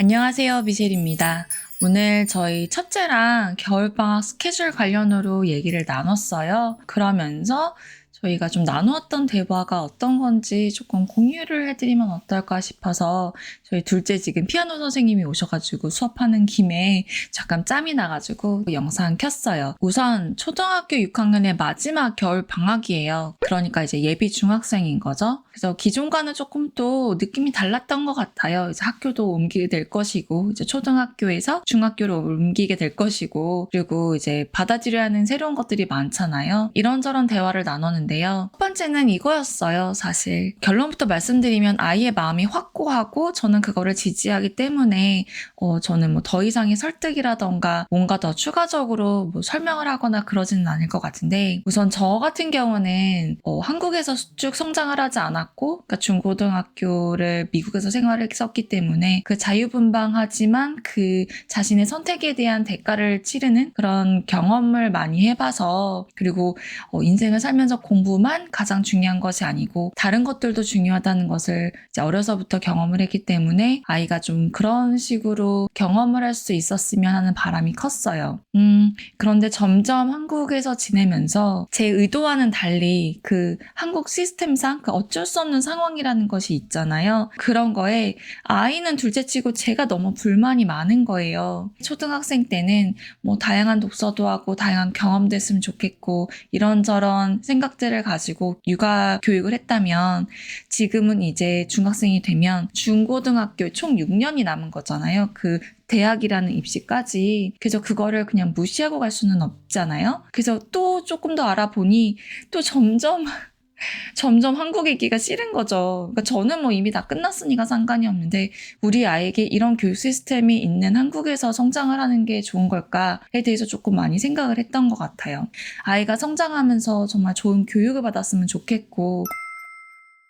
안녕하세요, 미셸입니다. 오늘 저희 첫째랑 겨울방학 스케줄 관련으로 얘기를 나눴어요. 그러면서 저희가 좀 나누었던 대화가 어떤 건지 조금 공유를 해드리면 어떨까 싶어서 저희 둘째 지금 피아노 선생님이 오셔가지고 수업하는 김에 잠깐 짬이 나가지고 영상 켰어요. 우선 초등학교 6학년의 마지막 겨울 방학이에요. 그러니까 이제 예비 중학생인 거죠. 그래서 기존과는 조금 또 느낌이 달랐던 것 같아요. 이제 학교도 옮기게 될 것이고 이제 초등학교에서 중학교로 옮기게 될 것이고 그리고 이제 받아들여야 하는 새로운 것들이 많잖아요. 이런저런 대화를 나눴는데 요. 첫 번째는 이거였어요. 사실 결론부터 말씀드리면 아이의 마음이 확고하고 저는 그거를 지지하기 때문에 어, 저는 뭐 더 이상의 설득이라던가 뭔가 더 추가적으로 뭐 설명을 하거나 그러지는 않을 것 같은데 우선 저 같은 경우는 어, 한국에서 쭉 성장을 하지 않았고 그러니까 중고등학교를 미국에서 생활을 했었기 때문에 그 자유분방하지만 그 자신의 선택에 대한 대가를 치르는 그런 경험을 많이 해봐서 그리고 어, 인생을 살면서 공 부만 가장 중요한 것이 아니고 다른 것들도 중요하다는 것을 어려서부터 경험을 했기 때문에 아이가 좀 그런 식으로 경험을 할 수 있었으면 하는 바람이 컸어요. 음, 그런데 점점 한국에서 지내면서 제 의도와는 달리 그 한국 시스템상 그 어쩔 수 없는 상황이라는 것이 있잖아요. 그런 거에 아이는 둘째 치고 제가 너무 불만이 많은 거예요. 초등학생 때는 뭐 다양한 독서도 하고 다양한 경험도 했으면 좋겠고 이런저런 생각들 을 가지고 육아 교육을 했다면 지금은 이제 중학생이 되면 중고등학교 총 6년이 남은 거잖아요. 그 대학이라는 입시까지. 그래서 그거를 그냥 무시하고 갈 수는 없잖아요. 그래서 또 조금 더 알아보니 또 점점 점점 한국에 있기가 싫은 거죠. 그러니까 저는 뭐 이미 다 끝났으니까 상관이 없는데 우리 아이에게 이런 교육 시스템이 있는 한국에서 성장을 하는 게 좋은 걸까에 대해서 조금 많이 생각을 했던 것 같아요. 아이가 성장하면서 정말 좋은 교육을 받았으면 좋겠고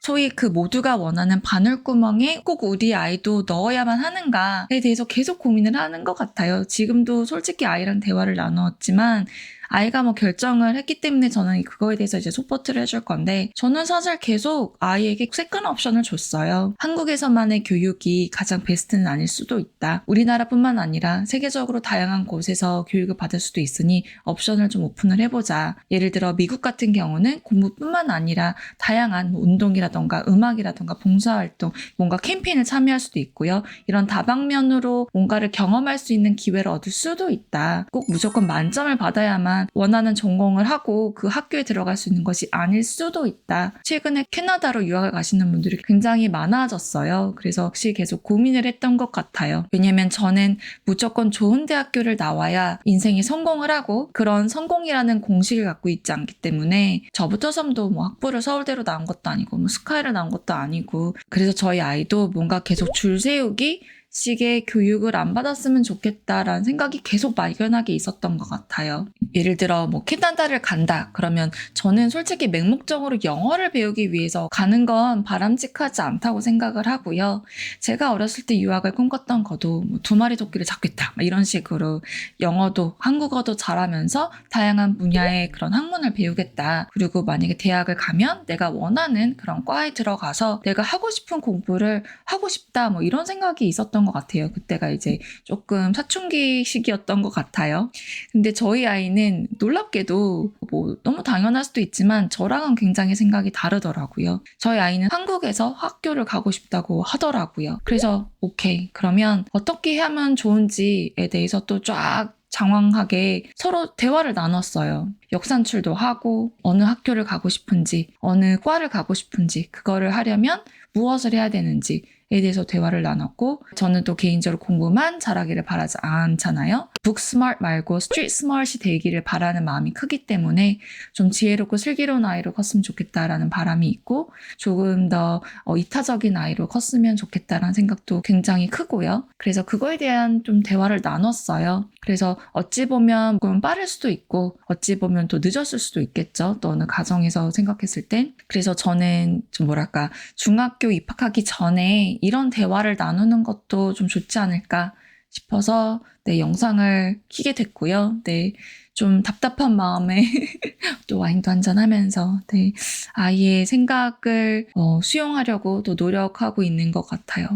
소위 그 모두가 원하는 바늘구멍에 꼭 우리 아이도 넣어야만 하는가에 대해서 계속 고민을 하는 것 같아요. 지금도 솔직히 아이랑 대화를 나누었지만 아이가 뭐 결정을 했기 때문에 저는 그거에 대해서 이제 소포트를 해줄 건데 저는 사실 계속 아이에게 세컨 옵션을 줬어요. 한국에서만의 교육이 가장 베스트는 아닐 수도 있다. 우리나라뿐만 아니라 세계적으로 다양한 곳에서 교육을 받을 수도 있으니 옵션을 좀 오픈을 해보자. 예를 들어 미국 같은 경우는 공부뿐만 아니라 다양한 뭐 운동이라던가 음악이라던가 봉사활동, 뭔가 캠페인을 참여할 수도 있고요. 이런 다방면으로 뭔가를 경험할 수 있는 기회를 얻을 수도 있다. 꼭 무조건 만점을 받아야만 원하는 전공을 하고 그 학교에 들어갈 수 있는 것이 아닐 수도 있다. 최근에 캐나다로 유학을 가시는 분들이 굉장히 많아졌어요. 그래서 혹시 계속 고민을 했던 것 같아요. 왜냐면 저는 무조건 좋은 대학교를 나와야 인생이 성공을 하고 그런 성공이라는 공식을 갖고 있지 않기 때문에 저부터 섬도 뭐 학부를 서울대로 나온 것도 아니고 뭐 스카이를 나온 것도 아니고 그래서 저희 아이도 뭔가 계속 줄 세우기 식의 교육을 안 받았으면 좋겠다라는 생각이 계속 막연하게 있었던 것 같아요. 예를 들어 뭐 캐나다를 간다 그러면 저는 솔직히 맹목적으로 영어를 배우기 위해서 가는 건 바람직하지 않다고 생각을 하고요. 제가 어렸을 때 유학을 꿈꿨던 거도 뭐 두 마리 토끼를 잡겠다 이런 식으로 영어도 한국어도 잘하면서 다양한 분야의 그런 학문을 배우겠다. 그리고 만약에 대학을 가면 내가 원하는 그런 과에 들어가서 내가 하고 싶은 공부를 하고 싶다 뭐 이런 생각이 있었던 있었던 것 같아요. 그때가 이제 조금 사춘기 시기였던 것 같아요. 근데 저희 아이는 놀랍게도 뭐 너무 당연할 수도 있지만 저랑은 굉장히 생각이 다르더라고요. 저희 아이는 한국에서 학교를 가고 싶다고 하더라고요. 그래서 오케이. 그러면 어떻게 하면 좋은지에 대해서 또쫙 장황하게 서로 대화를 나눴어요. 역산출도 하고 어느 학교를 가고 싶은지 어느 과를 가고 싶은지 그거를 하려면 무엇을 해야 되는지 에 대해서 대화를 나눴고 저는 또 개인적으로 공부만 잘하기를 바라지 않잖아요. 북스마트 말고 스트리트 스마트이 되기를 바라는 마음이 크기 때문에 좀 지혜롭고 슬기로운 아이로 컸으면 좋겠다라는 바람이 있고 조금 더 어, 이타적인 아이로 컸으면 좋겠다라는 생각도 굉장히 크고요. 그래서 그거에 대한 좀 대화를 나눴어요. 그래서 어찌 보면 조금 빠를 수도 있고 어찌 보면 또 늦었을 수도 있겠죠. 또 어느 가정에서 생각했을 땐. 그래서 저는 좀 뭐랄까 중학교 입학하기 전에 이런 대화를 나누는 것도 좀 좋지 않을까 싶어서 네, 영상을 키게 됐고요. 네, 좀 답답한 마음에 또 와인도 한잔 하면서 네, 아이의 생각을 어, 수용하려고 또 노력하고 있는 것 같아요.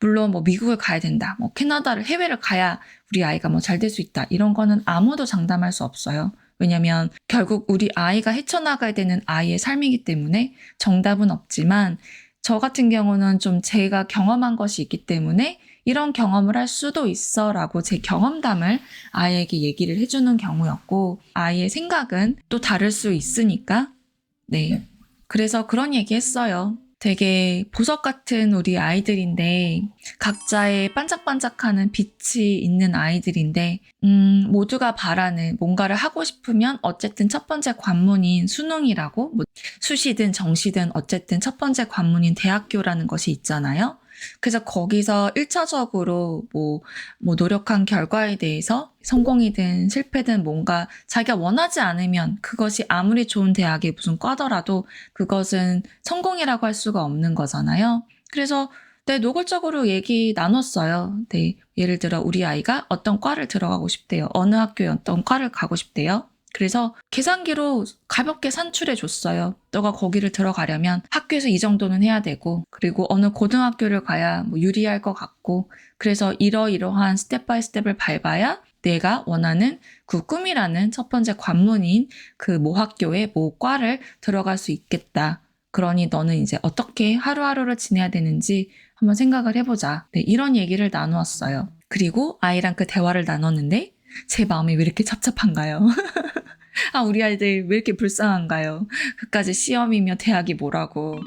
물론 뭐 미국을 가야 된다, 뭐 캐나다를 해외를 가야 우리 아이가 뭐 잘 될 수 있다. 이런 거는 아무도 장담할 수 없어요. 왜냐면 결국 우리 아이가 헤쳐나가야 되는 아이의 삶이기 때문에 정답은 없지만 저 같은 경우는 좀 제가 경험한 것이 있기 때문에 이런 경험을 할 수도 있어 라고 제 경험담을 아이에게 얘기를 해주는 경우였고 아이의 생각은 또 다를 수 있으니까 네. 그래서 그런 얘기 했어요. 되게 보석 같은 우리 아이들인데 각자의 반짝반짝하는 빛이 있는 아이들인데 음, 모두가 바라는 뭔가를 하고 싶으면 어쨌든 첫 번째 관문인 수능이라고 뭐 수시든 정시든 어쨌든 첫 번째 관문인 대학교라는 것이 있잖아요. 그래서 거기서 1차적으로 뭐, 뭐 노력한 결과에 대해서 성공이든 실패든 뭔가 자기가 원하지 않으면 그것이 아무리 좋은 대학이 무슨 과더라도 그것은 성공이라고 할 수가 없는 거잖아요. 그래서 네, 노골적으로 얘기 나눴어요. 네, 예를 들어 우리 아이가 어떤 과를 들어가고 싶대요. 어느 학교에 어떤 과를 가고 싶대요. 그래서 계산기로 가볍게 산출해 줬어요. 너가 거기를 들어가려면 학교에서 이 정도는 해야 되고, 그리고 어느 고등학교를 가야 뭐 유리할 것 같고, 그래서 이러이러한 스텝 바이 스텝을 밟아야 내가 원하는 그 꿈이라는 첫 번째 관문인 그 모 학교의 모 과를 들어갈 수 있겠다. 그러니 너는 이제 어떻게 하루하루를 지내야 되는지 한번 생각을 해보자. 네, 이런 얘기를 나누었어요. 그리고 아이랑 그 대화를 나눴는데 제 마음이 왜 이렇게 찹찹한가요? 아, 우리 아이들 왜 이렇게 불쌍한가요? 그까지 시험이며 대학이 뭐라고.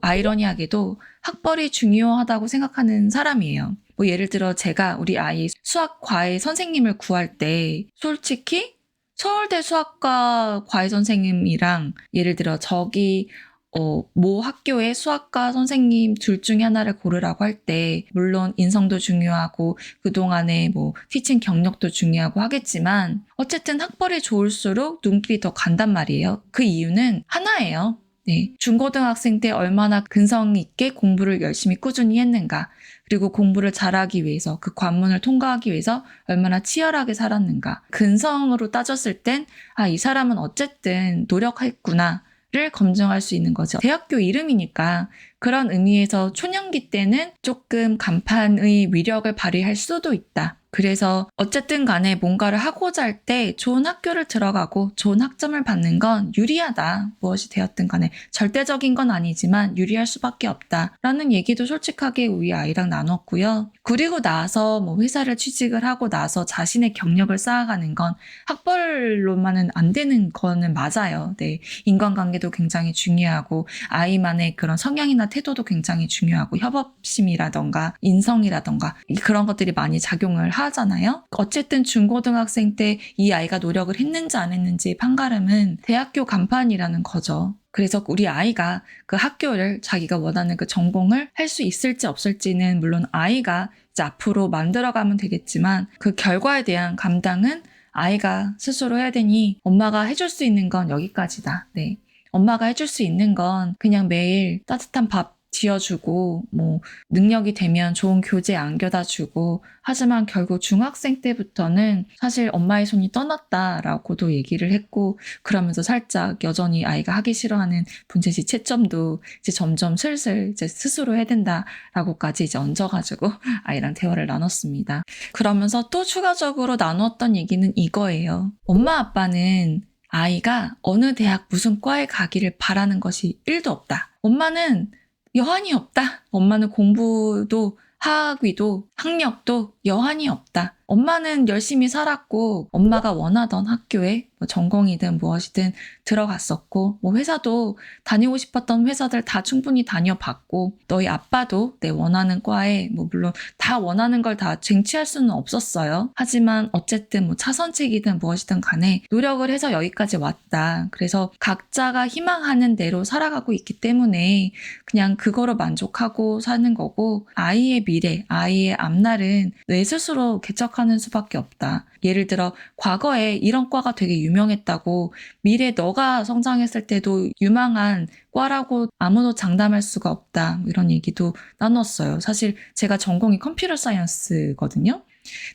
아이러니하게도 학벌이 중요하다고 생각하는 사람이에요. 뭐 예를 들어 제가 우리 아이 수학 과외 선생님을 구할 때 솔직히 서울대 수학과 과외 선생님이랑 예를 들어 저기 어, 모 학교의 수학과 선생님 둘 중에 하나를 고르라고 할 때, 물론 인성도 중요하고, 그동안의 뭐, 티칭 경력도 중요하고 하겠지만, 어쨌든 학벌이 좋을수록 눈길이 더 간단 말이에요. 그 이유는 하나예요. 네. 중고등학생 때 얼마나 근성 있게 공부를 열심히 꾸준히 했는가. 그리고 공부를 잘하기 위해서 그 관문을 통과하기 위해서 얼마나 치열하게 살았는가. 근성으로 따졌을 땐, 아, 이 사람은 어쨌든 노력했구나. 를 검증할 수 있는 거죠. 대학교 이름이니까 그런 의미에서 초년기 때는 조금 간판의 위력을 발휘할 수도 있다. 그래서 어쨌든 간에 뭔가를 하고자 할 때 좋은 학교를 들어가고 좋은 학점을 받는 건 유리하다. 무엇이 되었든 간에 절대적인 건 아니지만 유리할 수밖에 없다. 라는 얘기도 솔직하게 우리 아이랑 나눴고요. 그리고 나서 뭐 회사를 취직을 하고 나서 자신의 경력을 쌓아가는 건 학벌로만은 안 되는 거는 맞아요. 네. 인간관계도 굉장히 중요하고 아이만의 그런 성향이나 태도도 굉장히 중요하고 협업심이라던가 인성이라던가 그런 것들이 많이 작용을 하 하잖아요. 어쨌든 중고등학생 때 이 아이가 노력을 했는지 안 했는지 판가름은 대학교 간판이라는 거죠. 그래서 우리 아이가 그 학교를 자기가 원하는 그 전공을 할 수 있을지 없을지는 물론 아이가 이제 앞으로 만들어가면 되겠지만 그 결과에 대한 감당은 아이가 스스로 해야 되니 엄마가 해줄 수 있는 건 여기까지다. 네. 엄마가 해줄 수 있는 건 그냥 매일 따뜻한 밥 지어주고 뭐 능력이 되면 좋은 교재 안겨다 주고 하지만 결국 중학생 때부터는 사실 엄마의 손이 떠났다라고도 얘기를 했고 그러면서 살짝 여전히 아이가 하기 싫어하는 분재시 채점도 이제 점점 슬슬 이제 스스로 해야 된다라고까지 이제 얹어가지고 아이랑 대화를 나눴습니다. 그러면서 또 추가적으로 나누었던 얘기는 이거예요. 엄마 아빠는 아이가 어느 대학 무슨 과에 가기를 바라는 것이 1도 없다. 엄마는 여한이 없다. 엄마는 공부도 하학위도 학력도 여한이 없다. 엄마는 열심히 살았고 엄마가 원하던 학교에 뭐 전공이든 무엇이든 들어갔었고 뭐 회사도 다니고 싶었던 회사들 다 충분히 다녀봤고 너희 아빠도 내 원하는 과에 뭐 물론 다 원하는 걸 다 쟁취할 수는 없었어요. 하지만 어쨌든 뭐 차선책이든 무엇이든 간에 노력을 해서 여기까지 왔다. 그래서 각자가 희망하는 대로 살아가고 있기 때문에 그냥 그거로 만족하고 사는 거고 아이의 미래, 아이의 앞날은 내 스스로 개척 하는 수밖에 없다. 예를 들어 과거에 이런 과가 되게 유명했다고 미래 너가 성장했을 때도 유망한 과라고 아무도 장담할 수가 없다. 뭐 이런 얘기도 나눴어요. 사실 제가 전공이 컴퓨터 사이언스거든요.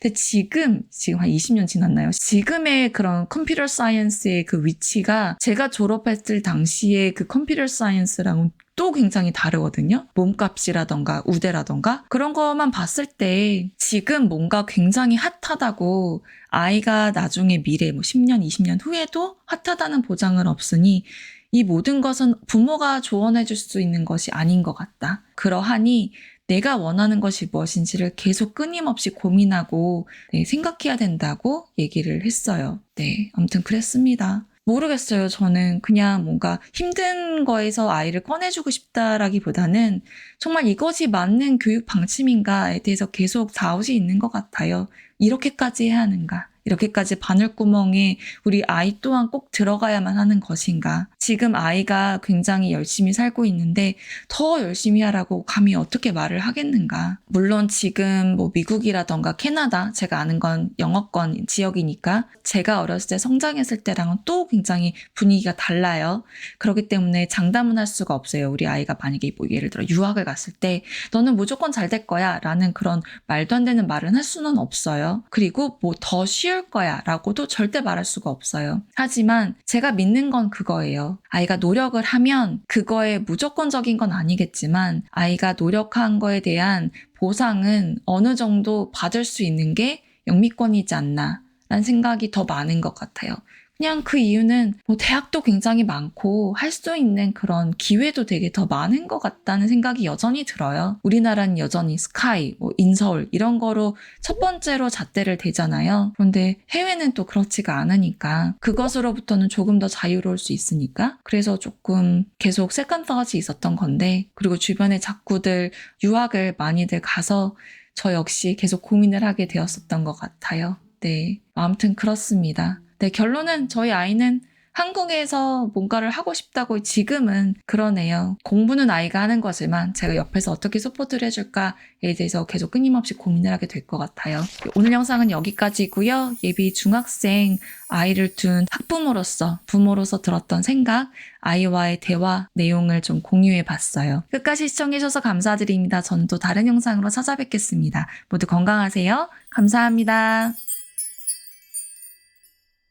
근데 지금, 지금 한 20년 지났나요? 지금의 그런 컴퓨터 사이언스의 그 위치가 제가 졸업했을 당시에 그 컴퓨터 사이언스랑은 또 굉장히 다르거든요. 몸값이라던가 우대라던가 그런 것만 봤을 때 지금 뭔가 굉장히 핫하다고 아이가 나중에 미래 뭐 10년, 20년 후에도 핫하다는 보장은 없으니 이 모든 것은 부모가 조언해 줄 수 있는 것이 아닌 것 같다. 그러하니 내가 원하는 것이 무엇인지를 계속 끊임없이 고민하고 네, 생각해야 된다고 얘기를 했어요. 네, 아무튼 그랬습니다. 모르겠어요. 저는 그냥 뭔가 힘든 거에서 아이를 꺼내주고 싶다라기보다는 정말 이것이 맞는 교육 방침인가에 대해서 계속 다웃이 있는 것 같아요. 이렇게까지 해야 하는가? 이렇게까지 바늘구멍에 우리 아이 또한 꼭 들어가야만 하는 것인가? 지금 아이가 굉장히 열심히 살고 있는데 더 열심히 하라고 감히 어떻게 말을 하겠는가? 물론 지금 뭐 미국이라던가 캐나다, 제가 아는 건 영어권 지역이니까 제가 어렸을 때 성장했을 때랑은 또 굉장히 분위기가 달라요. 그렇기 때문에 장담은 할 수가 없어요. 우리 아이가 만약에 뭐 예를 들어 유학을 갔을 때 너는 무조건 잘 될 거야 라는 그런 말도 안 되는 말은 할 수는 없어요. 그리고 뭐 더 쉬울 거야 라고도 절대 말할 수가 없어요. 하지만 제가 믿는 건 그거예요. 아이가 노력을 하면 그거에 무조건적인 건 아니겠지만 아이가 노력한 거에 대한 보상은 어느 정도 받을 수 있는 게 영미권이지 않나 라는 생각이 더 많은 것 같아요. 그냥 그 이유는 뭐 대학도 굉장히 많고 할 수 있는 그런 기회도 되게 더 많은 것 같다는 생각이 여전히 들어요. 우리나라는 여전히 스카이, 뭐 인서울 이런 거로 첫 번째로 잣대를 대잖아요. 그런데 해외는 또 그렇지가 않으니까 그것으로부터는 조금 더 자유로울 수 있으니까 그래서 조금 계속 세컨스가 있었던 건데 그리고 주변에 자꾸들 유학을 많이들 가서 저 역시 계속 고민을 하게 되었었던 것 같아요. 네. 아무튼 그렇습니다. 네, 결론은 저희 아이는 한국에서 뭔가를 하고 싶다고 지금은 그러네요. 공부는 아이가 하는 거지만 제가 옆에서 어떻게 서포트를 해줄까에 대해서 계속 끊임없이 고민을 하게 될 것 같아요. 오늘 영상은 여기까지고요. 예비 중학생 아이를 둔 학부모로서 부모로서 들었던 생각, 아이와의 대화 내용을 좀 공유해 봤어요. 끝까지 시청해주셔서 감사드립니다. 저는 또 다른 영상으로 찾아뵙겠습니다. 모두 건강하세요. 감사합니다.